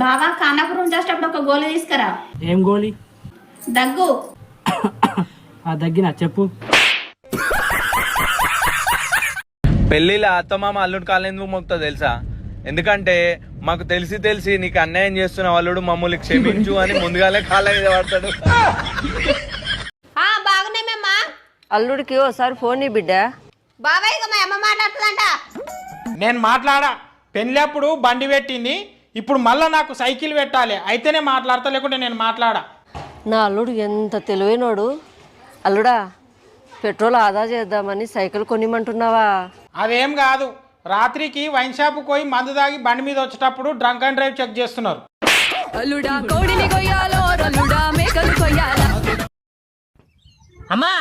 బావా కానాపురం వచ్చేటప్పుడు ఒక గోళీ తీసుకురా. ఏం గోళీ? దగ్గు. ఆ దగ్గిన చెప్పు. పెళ్ళిలో అత్తమామ అల్లుడు కాలు ఎందుకు మొక్కుతా తెలుసా? ఎందుకంటే మాకు తెలిసి తెలిసి నీకు అన్యాయం చేస్తున్న వాళ్ళుడు మమ్మల్ని క్షమించు అని ముందుగానే కాళ్ళ మీద పడతాడు. బాగున్నామమ్మా అల్లుడికి ఓసారి ఫోన్ నీ బిడ్డ. బాబాయ్ ఇక మా అమ్మ మాట్లాడుతుందంట. నేను మాట్లాడా? పెళ్ళప్పుడు బండి పెట్టింది ఇప్పుడు మళ్ళా నాకు సైకిల్ పెట్టాలి. అయితేనే మాట్లాడతా లేకుంటే నేను మాట్లాడా? నా అల్లుడు ఎంత తెలివైనోడు. అల్లుడా పెట్రోల్ ఆదా చేద్దామని సైకిల్ కొనిమంటున్నావా? అదేం కాదు. రాత్రికి వైన్ షాప్ పోయి మందు తాగి బండి మీద వచ్చేటప్పుడు డ్రంక్ అండ్ డ్రైవ్ చెక్ చేస్తున్నారు. అమ్మా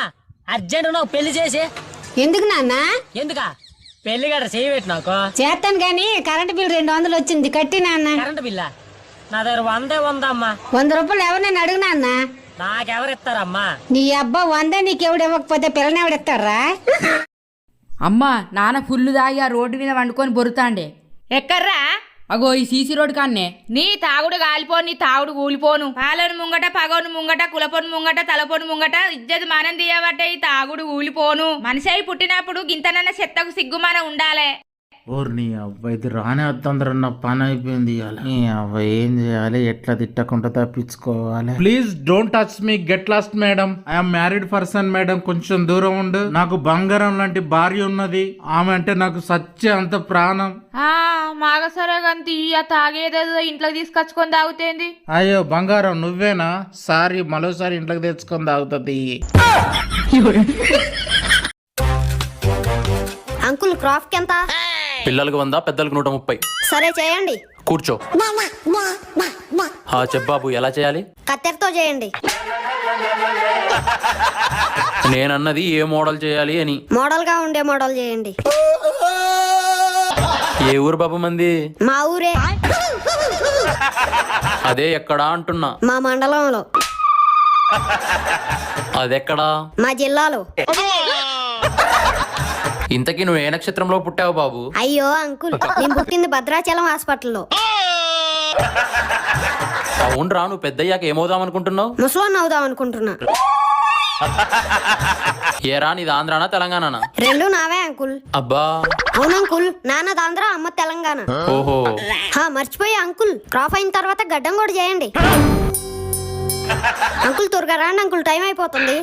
అర్జెంట్ నాకు పెళ్ళి చేసి. ఎందుకు నాన్న? ఎందుకా? పెళ్ళి గడ చేయబెట్టి నాకు చేస్తాను కానీ కరెంట్ బిల్ రెండు వందలు వచ్చింది. కట్టి నాన్న. కరెంట్ బిల్లా? నా దగ్గర వందే ఉందమ్మా వంద రూపాయలు ఎవరినైనా అడుగు నాన్న. నాకెవరిస్తారమ్మా? నీ అబ్బా వంద నీకెవడు ఇవ్వకపోతే పిల్లని ఎవడిస్తారా అమ్మా నాన్న ఫుల్లు దాగి ఆ రోడ్డు మీద వండుకొని బొరుతాండే. ఎక్కర్రా అగో ఈ సీసీ రోడ్ కాన్నే. నీ తాగుడు గాలిపోను నీ తాగుడు కూలిపోను. పాలను ముంగట పగోను ముంగట కులపోను ముంగట తలపోను ముంగట ఇజ్జత్ మనం తీయబట్టే ఈ తాగుడు కూలిపోను మనిషి పుట్టినప్పుడు గింతనన్న చెత్తకు సిగ్గుమాన ఉండాలే. ఓర్ని అవ్వ ఇది రానే వద్దందరూ నా పని అయిపోయింది ఇవాళ ఈ అవ్వ ఏం చేయాలి? ఎట్లా తిట్టకుండా తప్పించుకోవాలి? Please don't touch me get lost madam I'm married person madam కొంచెం దూరం ఉండు. నాకు బంగారం లాంటి భార్య ఉన్నది. ఆమె అంటే నాకు సచ్చే అంత ప్రాణం. ఆ మాగసరే గంతి తాగేదేదో ఇంట్లోకి తీసుకొచ్చుకొని తాగుతేంది? అయ్యో బంగారం నువ్వేనా? సారీ మరోసారి ఇంట్లోకి తెచ్చుకొని తాగుతుంది. అంకుల్ క్రాఫ్ట్ ఎంత? పిల్లలకు వంద పెద్దలకు నూట ముప్పై. సరే చేయండి. కూర్చో. చెప్పాబు ఎలా చేయాలి? కత్తెరతో చేయండి. నేనన్నది ఏ మోడల్ చేయాలి అని. మోడల్గా ఉండే మోడల్ చేయండి. ఏ ఊరు బాబు మంది? మా ఊరే. అదే ఎక్కడా అంటున్నా. మా మండలంలో. అదెక్కడా? మా జిల్లాలో. ఇంతకీ నువ్వు ఏ నక్షత్రంలో పుట్టావు బాబు? అయ్యో అంకుల్ నేను పుట్టింది భద్రాచలం హాస్పిటల్లో. అవునరా నువ్వు పెద్దయ్యాక ఏమవుదాం అనుకుంటున్నావు? ముసలోన్ అవుదాం అనుకుంటున్నా. ఏరా నీది ఆంధ్రానా తెలంగాణనా? రెండు నావే అంకుల్. అబ్బా. అవును అంకుల్ నాన్న ఆంధ్ర అమ్మ తెలంగాణ. ఓహో. హా మర్చిపోయి అంకుల్. క్రాప్ అయిన తర్వాత గడ్డం కూడా చేయండి. అంకుల్ త్వరగా రాండి అంకుల్ టైం అయిపోతుంది.